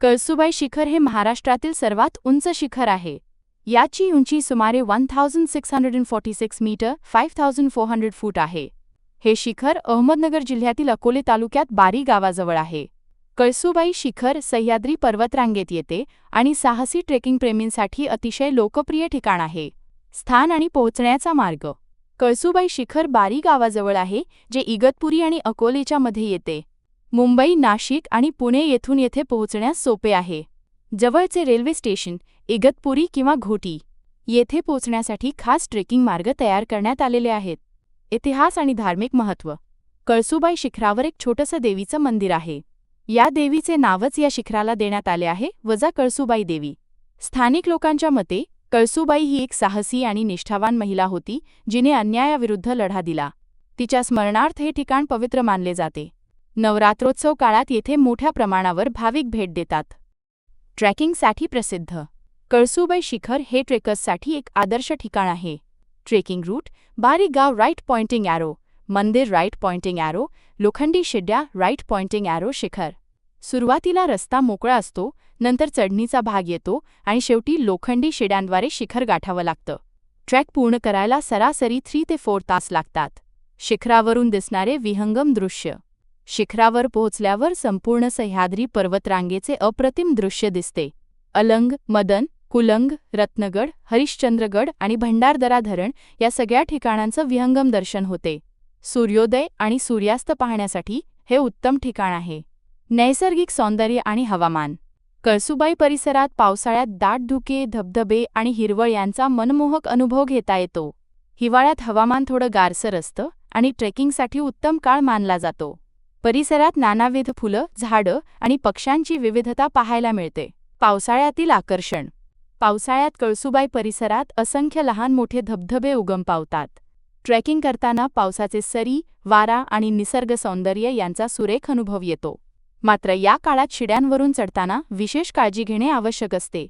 कळसुबाई शिखर हे महाराष्ट्रातील सर्वात उंच शिखर आहे. याची उंची सुमारे one thousand six hundred and forty six metre five thousand four hundred foot आहे. हे शिखर अहमदनगर जिल्ह्यातील अकोले तालुक्यात बारी गावाजवळ आहे. कळसुबाई शिखर सह्याद्री पर्वतरांगेत येते आणि साहसी ट्रेकिंग प्रेमींसाठी अतिशय लोकप्रिय ठिकाण आहे. स्थान आणि पोहोचण्याचा मार्ग. कळसुबाई शिखर बारी गावाजवळ आहे जे इगतपुरी आणि अकोलेच्या मध्ये येते. मुंबई नाशिक आणि पुणे येथून येथे पोहोचण्यास सोपे आहे. जवळचे रेल्वे स्टेशन इगतपुरी किंवा घोटी येथे पोहोचण्यासाठी खास ट्रेकिंग मार्ग तयार करण्यात आलेले आहेत. इतिहास आणि धार्मिक महत्त्व. कळसुबाई शिखरावर एक छोटंसं देवीचं मंदिर आहे. या देवीचे नावच या शिखराला देण्यात आले आहे वजा कळसुबाई देवी. स्थानिक लोकांच्या मते कळसुबाई ही एक साहसी आणि निष्ठावान महिला होती जिने अन्यायाविरुद्ध लढा दिला. तिच्या स्मरणार्थ हे ठिकाण पवित्र मानले जाते. नवरात्रोत्सव काळात येथे मोठ्या प्रमाणावर भाविक भेट देतात. ट्रॅकिंगसाठी प्रसिद्ध. कळसुबाई शिखर हे ट्रेकर्ससाठी एक आदर्श ठिकाण आहे. ट्रेकिंग रूट बारी गाव राईट पॉइंटिंग ॲरो मंदिर राईट पॉइंटिंग ॲरो लोखंडी शिड्या राईट पॉइंटिंग ॲरो शिखर. सुरुवातीला रस्ता मोकळा असतो नंतर चढणीचा भाग येतो आणि शेवटी लोखंडी शिड्यांद्वारे शिखर गाठावं लागतं. ट्रॅक पूर्ण करायला सरासरी थ्री ते फोर तास लागतात. शिखरावरून दिसणारे विहंगम दृश्य. शिखरावर पोहोचल्यावर संपूर्ण सह्याद्री पर्वतरांगेचे अप्रतिम दृश्य दिसते. अलंग मदन कुलंग रत्नगड हरिश्चंद्रगड आणि भंडारदरा धरण या सगळ्या ठिकाणांचं विहंगम दर्शन होते. सूर्योदय आणि सूर्यास्त पाहण्यासाठी हे उत्तम ठिकाण आहे. नैसर्गिक सौंदर्य आणि हवामान. कळसुबाई परिसरात पावसाळ्यात दाट धुके धबधबे आणि हिरवळ यांचा मनमोहक अनुभव घेता येतो. हिवाळ्यात हवामान थोडं गारसर असतं आणि ट्रेकिंगसाठी उत्तम काळ मानला जातो. परिसरात नानाविध फुलं झाडं आणि पक्ष्यांची विविधता पाहायला मिळते. पावसाळ्यातील आकर्षण. पावसाळ्यात कळसुबाई परिसरात असंख्य लहान मोठे धबधबे उगम पावतात. ट्रेकिंग करताना पावसाचे सरी वारा आणि निसर्ग सौंदर्य यांचा सुरेख अनुभव येतो. मात्र या काळात शिड्यांवरून चढताना विशेष काळजी घेणे आवश्यक असते.